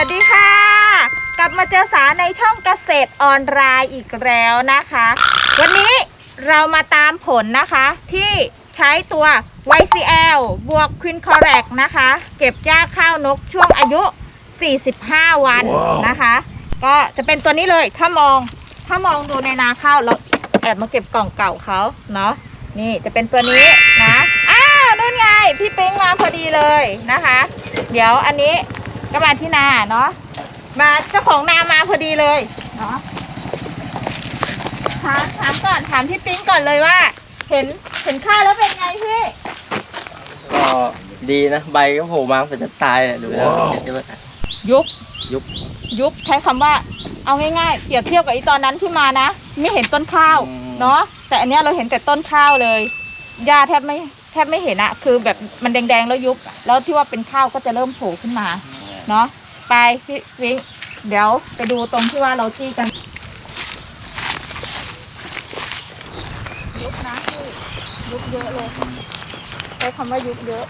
ัสดีค่ะ กลับมาเจอสาในช่องเกษตรออนไลน์อีกแล้วนะคะ วันนี้เรามาตามผลนะคะ ที่ใช้ตัว YCL บวก Queen Correct นะคะ เก็บหญ้าข้าวนกช่วงอายุ 45 วันนะคะ ก็จะเป็นตัวนี้เลยถ้ามองถ้ามองดูในนาข้าวเราแอบมาเก็บกล่องเก่าเขาเนาะนี่จะเป็นตัวนี้นะ อ้าวนู่นไง พี่ปิ๊งมาพอดีเลยนะคะ เดี๋ยวอันนี้ ก็มาที่นาเนาะมาเจ้าของนามาพอดีเลยเนาะถามถามก่อนถามพี่ปิ๊งก่อนเลยว่า เห็นเห็นข้าวแล้วเป็นไงพี่ก็ดีนะใบก็โผล่มาเหมือนจะตายเลยดูแล้วเดี๋ยวยุบยุบยุบใช้คำว่า เอาง่ายๆเปรียบเทียบกับอีตอนนั้นที่มานะไม่เห็นต้นข้าวเนาะแต่อันเนี้ยเราเห็นแต่ต้นข้าวเลยหญ้าแทบไม่แทบไม่เห็นอะคือแบบมันแดงๆแล้วยุบ แล้วที่ว่าเป็นข้าวก็จะเริ่มโผล่ขึ้นมา เนาะไปพี่วิงเดี๋ยวไปดูตรงที่ว่าเราจี้กันยุบนะพี่ยุบเยอะเลยใช้คำว่ายุบเยอะ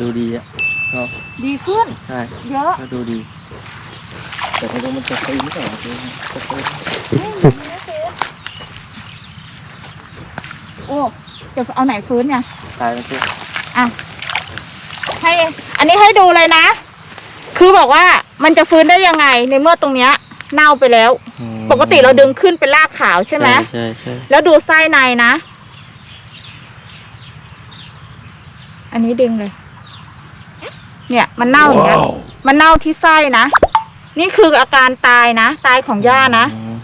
ดูดีอะก็ดีขึ้น ใช่เยอะก็ดูดี แต่ไม่รู้มันจะตีไม่ต่อคือจะตีโอ้จะเอาไหนฟื้นเนี่ยตายมันคืออะให้ อันนี้ให้ดูเลยนะ คือบอกว่ามันจะฟื้นได้ยังไงในเมื่อตรงเนี้ยเน่าไปแล้วปกติเราดึงขึ้นเป็นรากขาวใช่ไหม ใช่ใช่แล้วดูไส้ในนะ อันนี้ดึงเลย เนี่ย มันเน่าอย่างเงี้ยมันเน่าที่ไส้นะ นี่คืออาการตายนะ ตายของหญ้านะ อืม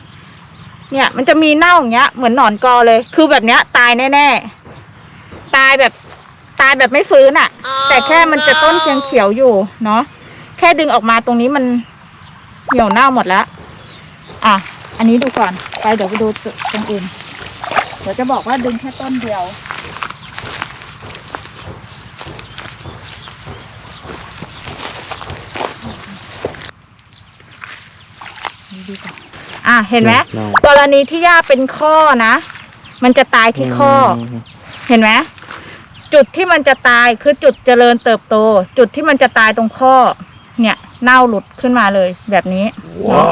เนี่ย มันจะมีเน่าอย่างเงี้ย เหมือนหนอนกอเลย คือแบบเนี้ย ตายแน่ๆ ตายแบบตายแบบไม่ฟื้นอะ่ะ แต่แค่มันจะต้นเชียงเขียวอยู่เนาะแค่ดึงออกมาตรงนี้มันเหี่ยวเน่าหมดแล้ว อะ อันนี้ดูก่อน ไปเดี๋ยวไปดูตรงอื่นเดี๋ยวจะบอกว่าดึงแค่ต้นเดียวดูก่อนอะ เห็นไหมเน่ากรณีที่หญ้าเป็นข้อนะ มันจะตายที่ข้ออมเห็นไหม จุดที่มันจะตายคือจุดเจริญเติบโต จุดที่มันจะตายตรงข้อ เนี่ยเน่าหลุดขึ้นมาเลยแบบนี้เนาะ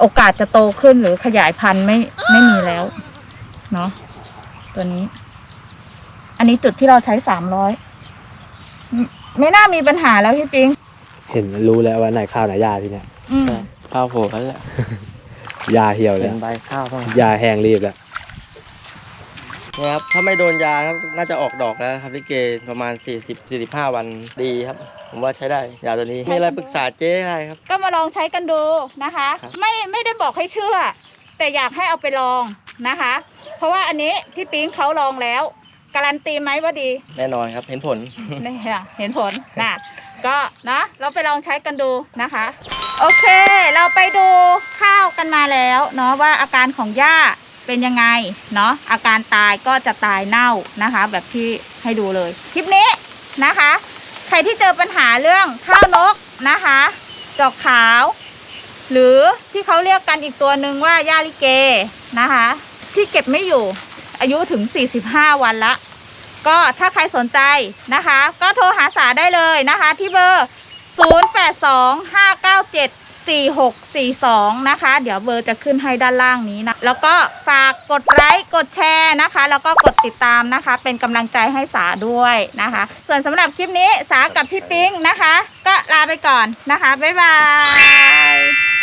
โอกาสจะโตขึ้นหรือขยายพันธุ์ไม่ไม่มีแล้ว เนาะตัวนี้ อันนี้จุดที่เราใช้สามร้อยไม่น่ามีปัญหาแล้วพี่ปิง เห็นรู้แล้วว่าไหนข้าวไหนยาที่เนี่ยอืมใช่ข้าวโผล่แล้วแหละยาเหี่ยวแล้เป็วนใบข้าวต้องยาแห้งรีบแล้วเนี่ยครับถ้าไม่โดนยาครับน่าจะออกดอกแล้วนะครับพี่เกประมาณ 40 45 วันดีครับ ผมว่าใช้ได้ยาตัวนี้มีอะไรปรึกษาเจ๊ได้ครับ ก็มาลองใช้กันดูนะคะครับไม่ไม่ได้บอกให้เชื่อ แต่อยากให้เอาไปลองนะคะ เพราะว่าอันนี้พี่ปิ๊งเขาลองแล้ว การันตีไหมว่าดี แน่นอนครับเห็นผลนี่ค่ะเห็นผลนะก็นะเราไปลองใช้กันดูนะคะ โอเค เราไปดูข้าวกันมาแล้วเนาะว่าอาการของหญ้า เป็นยังไงเนาะอาการตายก็จะตายเน่านะคะ แบบที่ให้ดูเลยคลิปนี้นะคะ ใครที่เจอปัญหาเรื่องข้าวนกนะคะดอกขาว หรือที่เขาเรียกกันอีกตัวหนึ่งว่าย่าลิเกนะคะ ที่เก็บไม่อยู่อายุถึง 45 วันละก็ถ้าใครสนใจนะคะ ก็โทรหาสาได้เลยนะคะ ที่เบอร์ 4642 นะคะ เดี๋ยวเบอร์จะขึ้นให้ด้านล่างนี้นะ แล้วก็ฝากกดไลค์ กดแชร์นะคะ แล้วก็กดติดตามนะคะ เป็นกำลังใจให้สาด้วยนะคะ ส่วนสำหรับคลิปนี้สากับพี่ปิ๊งนะคะ ก็ลาไปก่อนนะคะ บ๊ายบาย